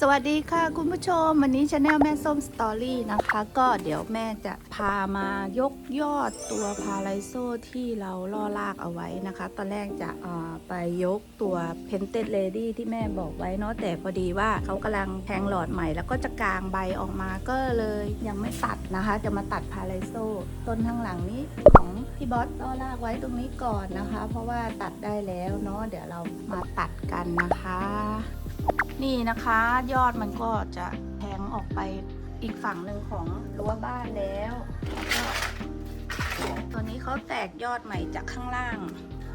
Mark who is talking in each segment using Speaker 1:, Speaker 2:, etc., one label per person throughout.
Speaker 1: สวัสดีค่ะคุณผู้ชม วันนี้ชาแนลแม่ส้มสตอรี่นะคะ ก็เดี๋ยวแม่จะพามายกยอดตัวพาไลโซที่เราล่อลากเอาไว้นะคะ ตอนแรกจะไปยกตัว Painted Lady ที่แม่บอกไว้เนาะแต่พอดีว่าเขากำลังแทงหลอดใหม่ แล้วก็จะกางใบออกมาก็เลยยังไม่ตัดนะคะ จะมาตัดพาไลโซต้นข้างหลังนี้ของพี่บอสล่อลากไว้ตรงนี้ก่อนนะคะ เพราะว่าตัดได้แล้วเนาะเดี๋ยวเรามาตัดกันนะคะ นี่นะคะ ยอดมันก็จะแทงออกไปอีกฝั่งหนึ่งของรั้วบ้านแล้วแล้วก็ตัวนี้เขาแตกยอดใหม่จากข้างล่าง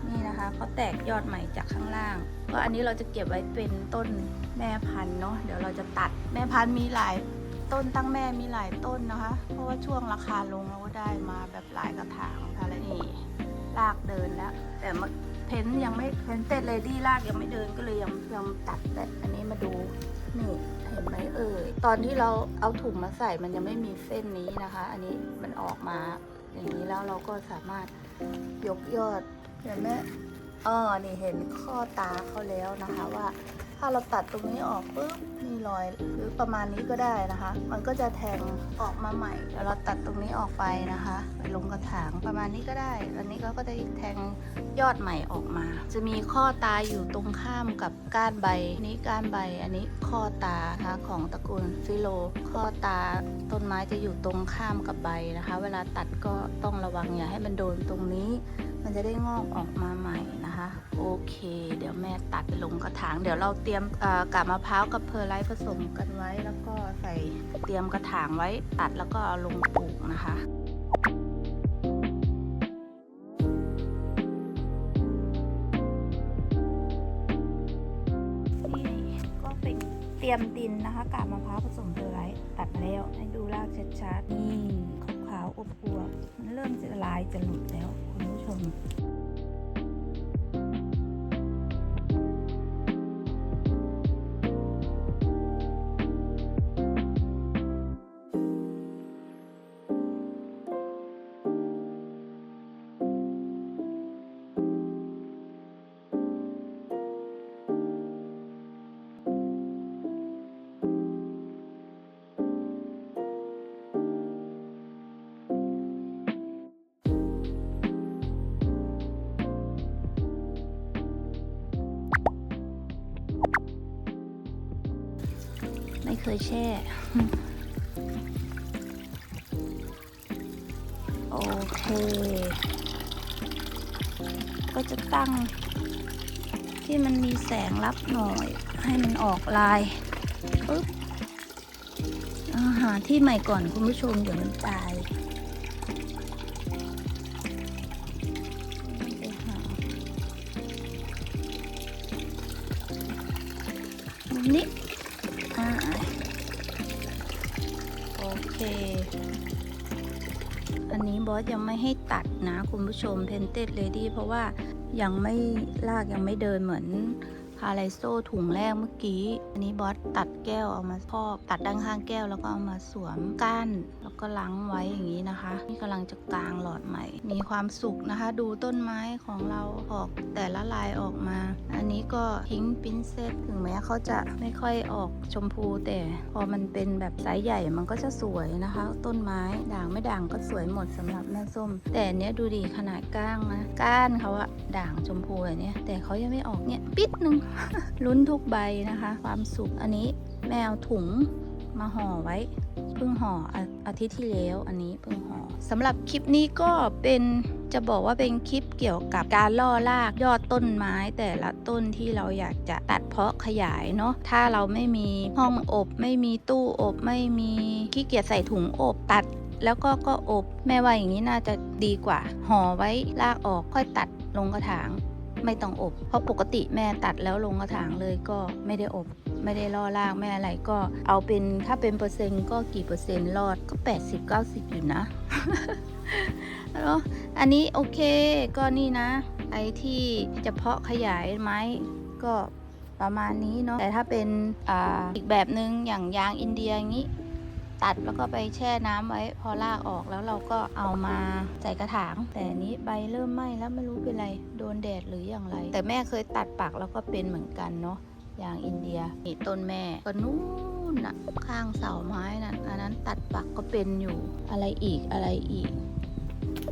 Speaker 1: นี่นะคะเขาแตกยอดใหม่จากข้างล่างก็อันนี้เราจะเก็บไว้เป็นต้นแม่พันธุ์เนาะเดี๋ยวเราจะตัดแม่พันธุ์มีหลายต้นตั้งแม่มีหลายต้นนะคะ เพราะว่าช่วงราคาลงเราก็ได้มาแบบหลายกระถางค่ะแล้วนี่ลากเดินแล้วแต่มา เพ้นท์ยังไม่เพ้นเต็ดเลดี้ลากยังไม่เดินก็เลยยังยังตัดแต่อันนี้มาดูนี่เห็นไหมเอ่ยตอนที่เราเอาถุงมาใส่มันยังไม่มีเส้นนี้นะคะ อันนี้มันออกมาอย่างนี้แล้วเราก็สามารถยกยอดเห็นไหมอ๋อนี่เห็นข้อตาเขาแล้วนะคะว่า ถ้าเราตัดตรงนี้ออกปุ๊บมีรอยหรือประมาณนี้ก็ได้นะคะ มันก็จะแทงออกมาใหม่เดี๋ยวเราตัดตรงนี้ออกไปนะคะไปลงกระถางประมาณนี้ก็ได้อันนี้เขาก็จะแทงยอดใหม่ออกมา จะมีข้อตาอยู่ตรงข้ามกับก้านใบนี้ก้านใบ อันนี้ข้อตานะคะของตระกูลฟิโล ข้อตาต้นไม้จะอยู่ตรงข้ามกับใบนะคะ เวลาตัดก็ต้องระวังอย่าให้มันโดนตรงนี้ มันจะได้งอกออกมาใหม่ โอเค เดี๋ยวแม่ตัดไปลงกระถาง เดี๋ยวเราเตรียมกาบมะพร้าวกับเพอร์ไลท์ผสมกันไว้ แล้วก็ใส่เตรียมกระถางไว้ตัดแล้วก็เอาลงปลูกนะคะนี่ก็เป็นเตรียมดินนะคะกาบมะพร้าวผสมเพอร์ไลท์ตัดมาแล้วให้ดูรากชัดๆนี่ขาวๆอบอวบๆมันเริ่มจะลายจะหลุดแล้วคุณผู้ชม ไม่เคยแช่ โอเค ก็จะตั้ง ที่มันมีแสงรับหน่อย ให้มันออกลายปึ๊บาหาที่ใหม่ก่อนคุณผู้ชมเดี๋ยวมันตายนี้ เค อันนี้บอสยังไม่ให้ตัดนะคุณผู้ชมเพนเต็ดเลดี้เพราะว่ายังไม่ลากยังไม่เดินเหมือน พาไลโซถุงแรกเมื่อกี้ อันนี้บอสตัดแก้วเอามาพอกตัดด้านข้างแก้วแล้วก็เอามาสวมก้านแล้วก็ล้างไว้อย่างนี้นะคะ นี่กำลังจะกางหลอดใหม่ มีความสุขนะคะ ดูต้นไม้ของเราออกแต่ละลายออกมา อันนี้ก็พิงปิ้นเซตถึงแม้เขาจะไม่ค่อยออกชมพู แต่พอมันเป็นแบบไซส์ใหญ่มันก็จะสวยนะคะ ต้นไม้ด่างไม่ด่างก็สวยหมดสำหรับแม่ส้ม แต่อันเนี้ยดูดีขนาดก้างนะก้านเขาอะด่างชมพูแบบเนี้ยแต่เขายังไม่ออกเนี่ยปิดหนึ่งลุ้นทุกใบนะคะ ความสุขอันนี้แมวถุงมาห่อไว้เพิ่งห่ออาทิตย์ที่แล้วอันนี้เพิ่งห่อสำหรับคลิปนี้ก็เป็นจะบอกว่าเป็นคลิปเกี่ยวกับการล่อลากยอดต้นไม้ แต่ละต้นที่เราอยากจะตัดเพาะขยายเนาะถ้าเราไม่มีห้องอบ ไม่มีตู้อบไม่มีขี้เกียจใส่ถุงอบตัด แล้วก็ก็อบแม่ว่าอย่างนี้น่าจะดีกว่าห่อไว้ลากออกค่อยตัดลงกระถาง ไม่ต้องอบ เพราะปกติแม่ตัดแล้วลงกระถางเลยก็ไม่ได้อบไม่ได้ล่อล่างไม่อะไรก็เอาเป็นถ้าเป็นเปอร์เซ็นต์ก็กี่เปอร์เซ็นต์รอดก็ 80 90 อยู่นะแล้วอันนี้โอเคก็นี่นะ ไอ้ที่จะเพาะขยายไหมก็ประมาณนี้เนาะแต่ถ้าเป็นออีกแบบหนึ่งอย่างยางอินเดียอย่างนี้ ตัดแล้วก็ไปแช่น้ำไว้พอลากออกแล้วเราก็เอามาใส่กระถาง แต่นี้ใบเริ่มไหม้แล้วไม่รู้เป็นไรโดนแดดหรืออย่างไร แต่แม่เคยตัดปักแล้วก็เป็นเหมือนกันเนาะอย่างอินเดียนี่ต้นแม่ก็นู่นน่ะข้างเสาไม้นั่นอันนั้นตัดปักก็เป็นอยู่อะไรอีกอะไรอีก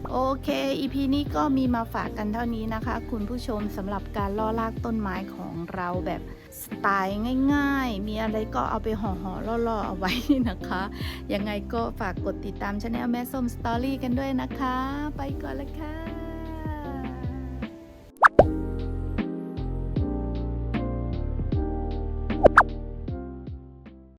Speaker 1: โอเคอีพีนี้ก็มีมาฝากกันเท่านี้นะคะ คุณผู้ชมสำหรับการล่อลากต้นไม้ของเราแบบสไตล์ง่าย ๆ มีอะไรก็เอาไปห่อๆล่อๆเอาไว้นะคะ ยังไงก็ฝากกดติดตามช anel แม่ส้มสตอรี่กันด้วยนะคะ ไปก่อนละค่ะ